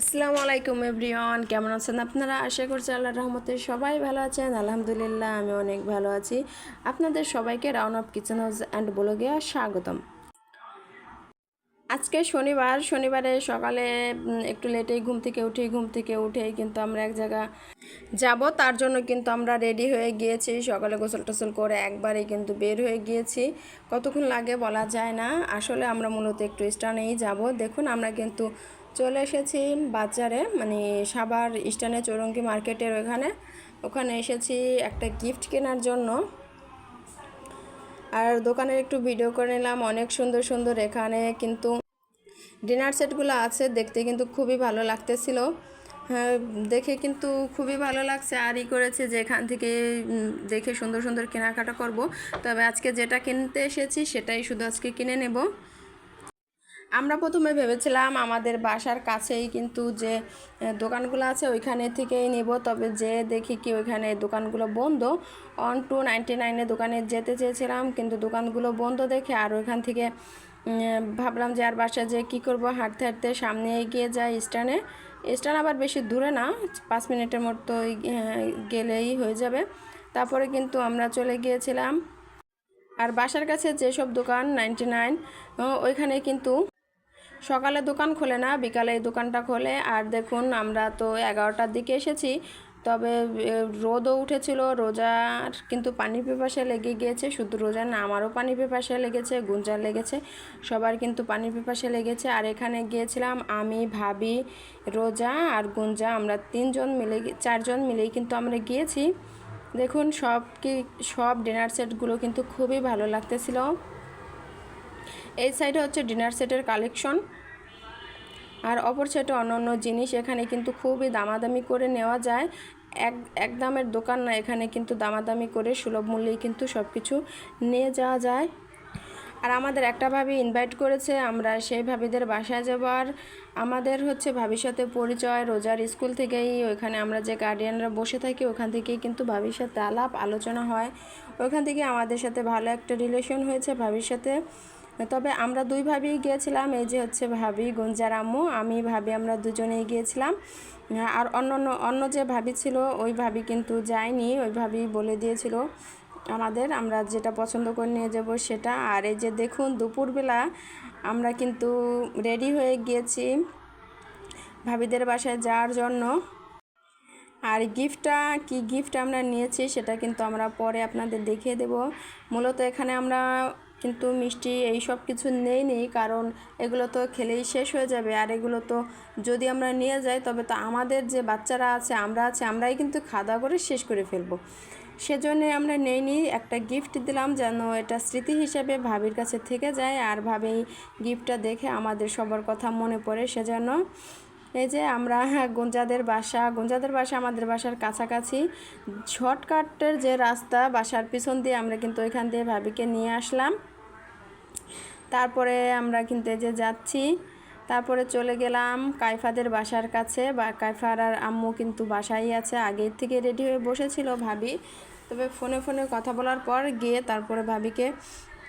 আসসালামু আলাইকুম এভরিওয়ান, কেমন আছেন আপনারা? আশা করছি আল্লাহ রহমতে সবাই ভালো আছেন। আলহামদুলিল্লাহ, আমি অনেক ভালো আছি। আপনাদের সবাইকে round of kitchen house and ব্লগে স্বাগতম। আজকে শনিবার, শনিবারে সকালে একটু লেটেই ঘুম থেকে উঠি, ঘুম থেকে উঠেই কিন্তু আমরা এক জায়গা যাব। তার জন্য কিন্তু আমরা রেডি হয়ে গিয়েছি। সকালে গোসল টোসল করে একবারেই কিন্তু বের হয়ে গিয়েছি। কতক্ষণ লাগে বলা যায় না। আসলে আমরা মূলত একটু স্টানেই যাব। দেখুন, আমরা কিন্তু চলে এসেছি বাজারে মানে সাবার স্টানে চৌরঙ্গি মার্কেটের ওখানে ওখানে এসেছি একটা গিফট কেনার জন্য। আর দোকানের একটু ভিডিও করে নিলাম, অনেক সুন্দর সুন্দর এখানে কিন্তু ডিনার সেটগুলো আছে, দেখতে কিন্তু খুবই ভালো লাগতেছিল। হ্যাঁ দেখে কিন্তু খুবই ভালো লাগছে, আর ই করেছে যে এখান থেকে দেখে সুন্দর সুন্দর কেনাকাটা করব। তবে আজকে যেটা কিনতে এসেছি, সেটাই শুধু আজকে কিনে নেব। আমরা প্রথমে ভেবেছিলাম আমাদের বাসার কাছেই কিন্তু যে দোকানগুলো আছে ওইখানে থেকেই নেব। তবে যে দেখি কি ওইখানে দোকানগুলো বন্ধ। অন টু নাইনটি নাইনের দোকানে যেতে চেয়েছিলাম, কিন্তু দোকানগুলো বন্ধ দেখে আর ওইখান থেকে ভাবলাম যে আর বাসা যে কী করব, হাঁটতে হাঁটতে সামনে এগিয়ে যাই স্ট্যান্ডে। স্ট্যান্ড আবার বেশি দূরে না, পাঁচ মিনিটের মতো গেলেই হয়ে যাবে। তারপরে কিন্তু আমরা চলে গিয়েছিলাম। আর বাসার কাছে যেসব দোকান নাইনটি নাইন ওইখানে কিন্তু সকালে দোকান খোলে না, বিকালে এই দোকানটা খোলে। আর দেখুন, আমরা তো এগারোটার দিকে এসেছি। তবে রোদও উঠেছিল। রোজার কিন্তু পানি পিপাসা লেগে গিয়েছে। শুধু রোজা না, আমারও পানি পিপাসা লেগেছে, গুঞ্জার লেগেছে। সবার কিন্তু পানি পিপাসা লেগেছে। আর এখানে গিয়েছিলাম আমি, ভাবি, রোজা আর গুঞ্জা। আমরা তিনজন মিলে, চারজন মিলেই কিন্তু আমরা গিয়েছি। দেখুন, সব কি, সব ডিনার সেটগুলো কিন্তু খুবই ভালো লাগতেছিল। এই সাইডে হচ্ছে ডিনার সেটের কালেকশন আর অপর সাইডে অন্য অন্য জিনিস। এখানে কিন্তু খুবই দামাদামি করে নেওয়া যায়। এক এক দামের দোকান না, এখানে কিন্তু দামাদামি করে সুলভ মূল্যেই কিন্তু সব কিছু নিয়ে যাওয়া যায়। আর আমাদের একটা ভাবি ইনভাইট করেছে, আমরা সেই ভাবিদের বাসায় যাব। আর আমাদের হচ্ছে সাথে পরিচয়, রোজার স্কুল থেকেই। ওইখানে আমরা যে গার্ডিয়ানরা বসে থাকি, ওখান থেকেই কিন্তু সাথে আলাপ আলোচনা হয়। ওইখান থেকে আমাদের সাথে ভালো একটা রিলেশন হয়েছে সাথে। তবে আমরা দুই ভাবি গিয়েছিলাম, এই যে হচ্ছে ভাবি, গুঞ্জার আম্মু, আমি, ভাবি, আমরা দুজনেই গিয়েছিলাম। আর অন্য অন্য অন্য যে ভাবি ছিল, ওই ভাবি কিন্তু যায়নি, ওই ভাবি বলে দিয়েছিল আমাদের, আমরা যেটা পছন্দ করে নিয়ে যাব সেটা। আর এই যে দেখুন, দুপুরবেলা আমরা কিন্তু রেডি হয়ে গিয়েছি ভাবিদের বাসায় যাওয়ার জন্য। আর গিফটটা, কি গিফট আমরা নিয়েছি সেটা কিন্তু আমরা পরে আপনাদের দেখিয়ে দেব। মূলত এখানে আমরা কিন্তু মিষ্টি এই সব কিছু নেই নেই, কারণ এগুলো তো খেলেই শেষ হয়ে যাবে। আর এগুলো তো যদি আমরা নিয়ে যাই, তবে তো আমাদের যে বাচ্চারা আছে, আমরা আছে, আমরাই কিন্তু খাওয়া করে শেষ করে ফেলব। সেজন্য আমরা নেইনি একটা গিফট দিলাম যেন এটা স্মৃতি হিসেবে ভাবির কাছে থেকে যায়। আর ভাবি গিফটটা দেখে আমাদের সবার কথা মনে পড়ে সেজন্য এই যে আমরা গুঞ্জাদের বাসা গুঞ্জাদের বাসা আমাদের বাসার কাছাকাছি। শর্টকাটের যে রাস্তা, বাসার পিছন দিয়ে আমরা কিন্তু ওইখান দিয়ে ভাবিকে নিয়ে আসলাম। তারপরে আমরা কিন্তু যে যাচ্ছি। তারপরে চলে গেলাম কাইফাদের বাসার কাছে। বা কাইফার আর আম্মু কিন্তু বাসাই আছে। আগের থেকে রেডি হয়ে বসেছিল ভাবি। তবে ফোনে ফোনে কথা বলার পর গিয়ে তারপরে ভাবিকে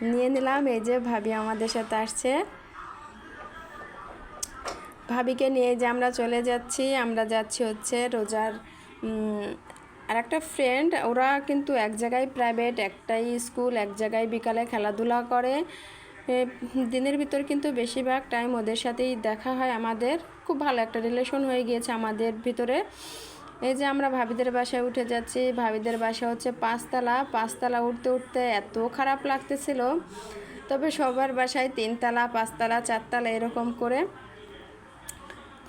নিয়ে নিলাম। এই যে ভাবি আমাদের সাথে আসছে। ভাবিকে নিয়ে যে আমরা চলে যাচ্ছি, আমরা যাচ্ছি হচ্ছে রোজার আর একটা ফ্রেন্ড ওরা কিন্তু এক জায়গায় প্রাইভেট একটাই স্কুল এক জায়গায় বিকালে খেলাধুলা করে। দিনের ভিতর কিন্তু বেশিরভাগ টাইম ওদের সাথেই দেখা হয় আমাদের। খুব ভালো একটা রিলেশন হয়ে গিয়েছে আমাদের ভিতরে। এই যে আমরা ভাবিদের বাসায় উঠে যাচ্ছি, ভাবিদের বাসা হচ্ছে পাঁচতলা। পাঁচতলা উঠতে উঠতে এত খারাপ লাগতেছিল। তবে সবার বাসায় তিনতলা, পাঁচতলা, চারতলা এরকম করে।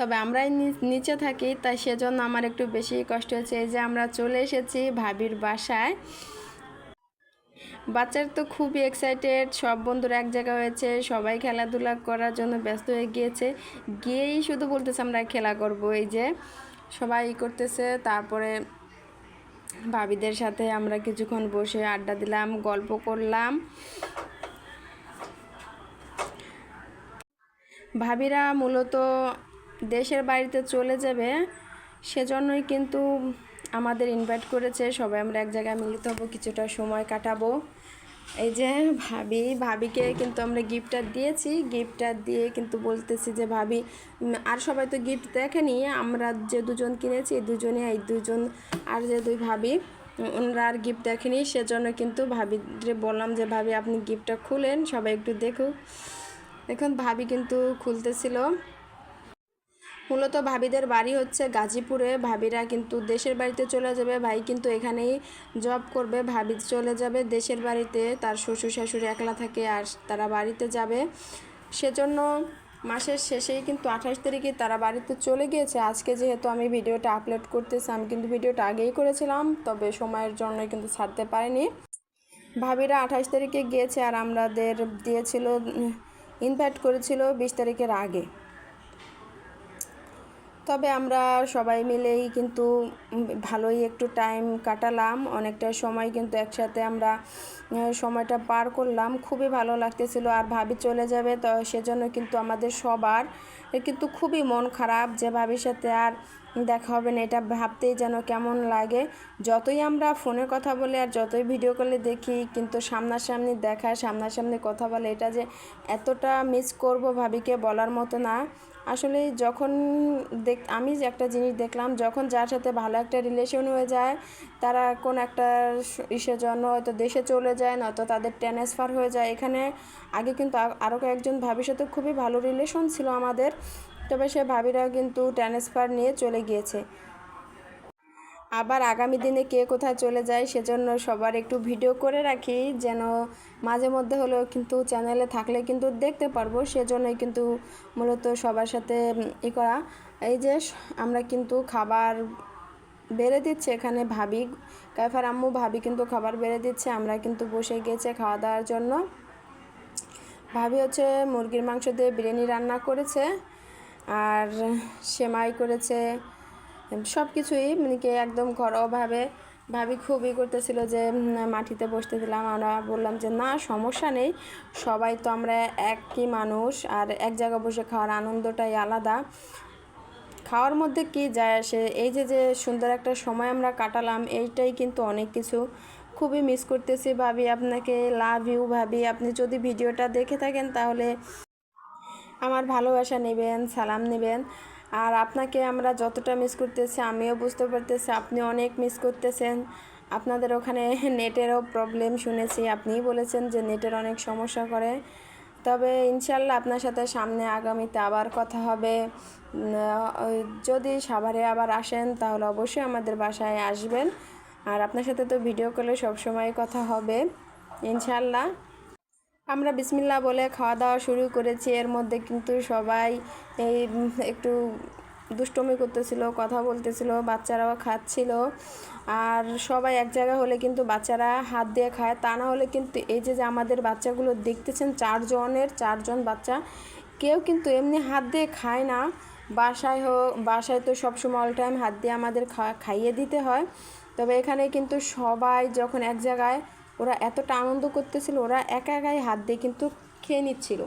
তবে আমরাই নিচে থাকি, তাই সেজন্য আমার একটু বেশি কষ্ট হচ্ছে। এই যে আমরা চলে এসেছি ভাবির বাসায়। বাচ্চার তো খুবই এক্সাইটেড সব বন্ধুরা এক জায়গা হয়েছে, সবাই খেলাধুলা করার জন্য ব্যস্ত হয়ে গিয়েছে। গিয়েই শুধু বলতেছে আমরা খেলা করব, এই যে সবাই করতেছে, তারপরে ভাবিদের সাথে আমরা কিছুক্ষণ বসে আড্ডা দিলাম, গল্প করলাম। ভাবিরা মূলত দেশের বাড়িতে চলে যাবে, সেজন্যই কিন্তু আমাদের ইনভাইট করেছে। সবাই আমরা এক জায়গায় মিলিত হব, কিছুটা সময় কাটাবো। এই যে ভাবি, ভাবিকে কিন্তু আমরা গিফটটা দিয়েছি। গিফটটা দিয়ে কিন্তু বলতেছি যে, ভাবি আর সবাই তো গিফট দেখেনি। আমরা যে দুজন কিনেছি, এই দুজনে, এই দুজন, আর যে দুই ভাবি, ওনারা আর গিফট দেখেনি। সেজন্য কিন্তু ভাবিরে বললাম যে, ভাবি, আপনি গিফটটা খুলেন, সবাই একটু দেখুক। এখন ভাবি কিন্তু খুলতেছিল। মূলত ভাবিদের বাড়ি হচ্ছে গাজীপুরে। ভাবিরা কিন্তু দেশের বাড়িতে চলে যাবে। ভাই কিন্তু এখানেই জব করবে। ভাবি চলে যাবে দেশের বাড়িতে। তার শ্বশুর, শাশুড়ি একলা থাকে আর তারা বাড়িতে যাবে। সেজন্য মাসের শেষেই কিন্তু আঠাশ তারিখে তারা বাড়িতে চলে গিয়েছে। আজকে যেহেতু আমি ভিডিওটা আপলোড করতেছি, আমি কিন্তু ভিডিওটা আগেই করেছিলাম, তবে সময়ের জন্য কিন্তু ছাড়তে পারিনি। ভাবিরা আঠাশ তারিখে গিয়েছে আর আমাদের দিয়েছিল ইনভাইট করেছিল বিশ তারিখের আগে। তবে আমরা সবাই মিলেই কিন্তু ভালোই একটু টাইম কাটালাম। অনেকটা সময় কিন্তু একসাথে আমরা সময়টা পার করলাম। খুবই ভালো লাগতেছিল আর ভাবি চলে যাবে, তো সেজন্য কিন্তু আমাদের সবার কিন্তু খুবই মন খারাপ যে ভাবির সাথে আর দেখা হবে না। এটা ভাবতেই যেন কেমন লাগে। যতই আমরা ফোনে কথা বলে আর যতই ভিডিও কলে দেখি, কিন্তু সামনাসামনি দেখা, সামনাসামনি কথা বলে, এটা যে এতটা মিস করব ভাবিকে বলার মতো না। আসলে যখন দেখ, আমি যে একটা জিনিস দেখলাম, যখন যার সাথে ভালো একটা রিলেশন হয়ে যায়, তারা কোন একটা ইসের জন্য হয়তো দেশে চলে যায়, নয়তো তাদের ট্রান্সফার হয়ে যায়। এখানে আগে কিন্তু আরও কয়েকজন ভাবির সাথে খুবই ভালো রিলেশন ছিল আমাদের, তবে সে ভাবিরাও কিন্তু ট্রান্সফার নিয়ে চলে গিয়েছে। আবার আগামী দিনে কে কোথায় চলে যায় সেজন্য সবার একটু ভিডিও করে রাখি, যেন মাঝে মধ্যে হলেও কিন্তু চ্যানেলে থাকলে কিন্তু দেখতে পারব, সেজন্যই কিন্তু মূলত সবার সাথে ই করা। এই যে আমরা কিন্তু খাবার বেড়ে দিচ্ছে এখানে ভাবি কাইফার আম্মু ভাবি কিন্তু খাবার বেড়ে দিচ্ছে, আমরা কিন্তু বসে গেছে খাওয়া দাওয়ার জন্য। ভাবি হচ্ছে মুরগির মাংস দিয়ে বিরিয়ানি রান্না করেছে, আর সেমাই করেছে সব কিছুই মানে কি একদম ঘরোয়াভাবে ভাবি খুবই করতেছিল যে মাটিতে বসতে দিলাম। আমরা বললাম যে, না, সমস্যা নেই। সবাই তো আমরা একই মানুষ আর এক জায়গায় বসে খাওয়ার আনন্দটাই আলাদা। খাওয়ার মধ্যে কি যায় আসে? এই যে যে সুন্দর একটা সময় আমরা কাটালাম, এইটাই কিন্তু অনেক কিছু। খুবই মিস করতেছি ভাবি আপনাকে। লাভ ইউ ভাবি। আপনি যদি ভিডিওটা দেখে থাকেন তাহলে আমার ভালোবাসা নেবেন, সালাম নেবেন। আর আপনাকে আমরা যতটা মিস করতেছি, আমিও বুঝতে পারতেছি, আপনি অনেক মিস করতেছেন। আপনাদের ওখানে নেটেরও প্রবলেম শুনেছি, আপনিই বলেছেন যে নেটের অনেক সমস্যা করে। তবে ইনশাল্লাহ আপনার সাথে সামনে আগামীতে আবার কথা হবে। যদি সাভারে আবার আসেন, তাহলে অবশ্যই আমাদের বাসায় আসবেন। আর আপনার সাথে তো ভিডিও কলে সবসময় কথা হবে। ইনশাল্লাহ। আমরা বিসমিল্লা বলে খাওয়া দাওয়া শুরু করেছি। এর মধ্যে কিন্তু সবাই এই একটু দুষ্টমি করতেছিল, কথা বলতেছিল, বাচ্চারাও খাচ্ছিল। আর সবাই এক জায়গায় হলে কিন্তু বাচ্চারা হাত দিয়ে খায়। তা না হলে কিন্তু এই যে যে আমাদের বাচ্চাগুলো দেখতেছেন, চারজনের, চারজন বাচ্চা, কেউ কিন্তু এমনি হাত দিয়ে খায় না। বাসায় হোক, বাসায় তো সবসময় অল টাইম হাত দিয়ে আমাদের খাইয়ে দিতে হয়। তবে এখানে কিন্তু সবাই যখন এক জায়গায় ওরা এতটা আনন্দ করতেছিল, ওরা একা একাই হাত দিয়ে কিন্তু খেয়ে নিচ্ছিল।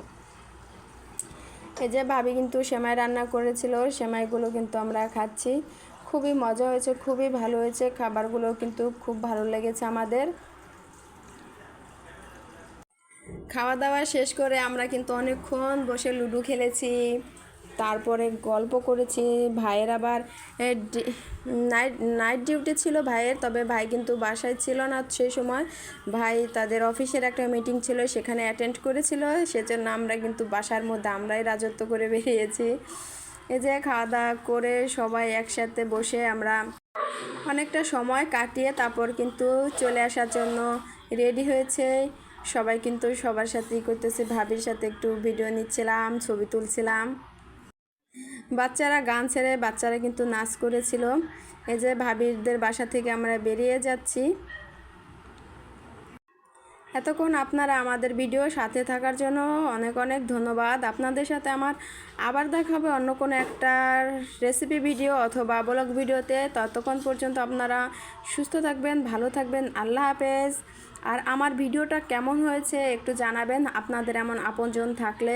এই যে ভাবি কিন্তু সেমাই রান্না করেছিল, সেমাইগুলো কিন্তু আমরা খাচ্ছি। খুবই মজা হয়েছে, খুবই ভালো হয়েছে খাবারগুলো কিন্তু খুব ভালো লেগেছে আমাদের। খাওয়া দাওয়া শেষ করে আমরা কিন্তু অনেকক্ষণ বসে লুডো খেলেছি। তারপরে গল্প করেছি, ভাইয়ের আবার নাইট নাইট ডিউটি ছিল ভাইয়ের, তবে ভাই কিন্তু বাসায় ছিল না সেই সময়। ভাই তাদের অফিসের একটা মিটিং ছিল, সেখানে অ্যাটেন্ড করেছিল, সেজন্য আমরা কিন্তু বাসার মধ্যে আমরাই রাজত্ব করে বেরিয়েছি। এই যে খাওয়া দাওয়া করে সবাই একসাথে বসে আমরা অনেকটা সময় কাটিয়ে তারপর কিন্তু চলে আসার জন্য রেডি হয়েছে। সবাই কিন্তু সবার সাথেই করতেছে, ভাবির সাথে একটু ভিডিও নিচ্ছিলাম, ছবি তুলছিলাম। বাচ্চারা গান ছেড়ে বাচ্চারা কিন্তু নাচ করেছিল। এই যে ভাবিদের বাসা থেকে আমরা বেরিয়ে যাচ্ছি। এতক্ষণ আপনারা আমাদের ভিডিও সাথে থাকার জন্য অনেক অনেক ধন্যবাদ। আপনাদের সাথে আমার আবার দেখা হবে অন্য কোনো একটা রেসিপি ভিডিও অথবা ব্লগ ভিডিওতে ততক্ষণ পর্যন্ত আপনারা সুস্থ থাকবেন, ভালো থাকবেন। আল্লাহ হাফেজ। আর আমার ভিডিওটা কেমন হয়েছে একটু জানাবেন। আপনাদের এমন আপনজন থাকলে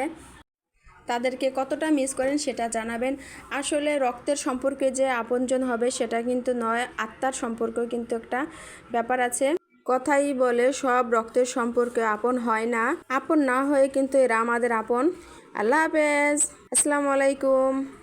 তাদেরকে কতটা মিস করেন সেটা জানাবেন। আসলে রক্তের সম্পর্কে যে আপনজন হবে সেটা কিন্তু নয়, আত্মার সম্পর্ক কিন্তু একটা ব্যাপার আছে। কথাই বলে সব রক্তের সম্পর্কে আপন হয় না। আপন না হয়ে কিন্তু এরা আমাদের আপন। আল্লাহ হাফেজ। আসসালামু আলাইকুম।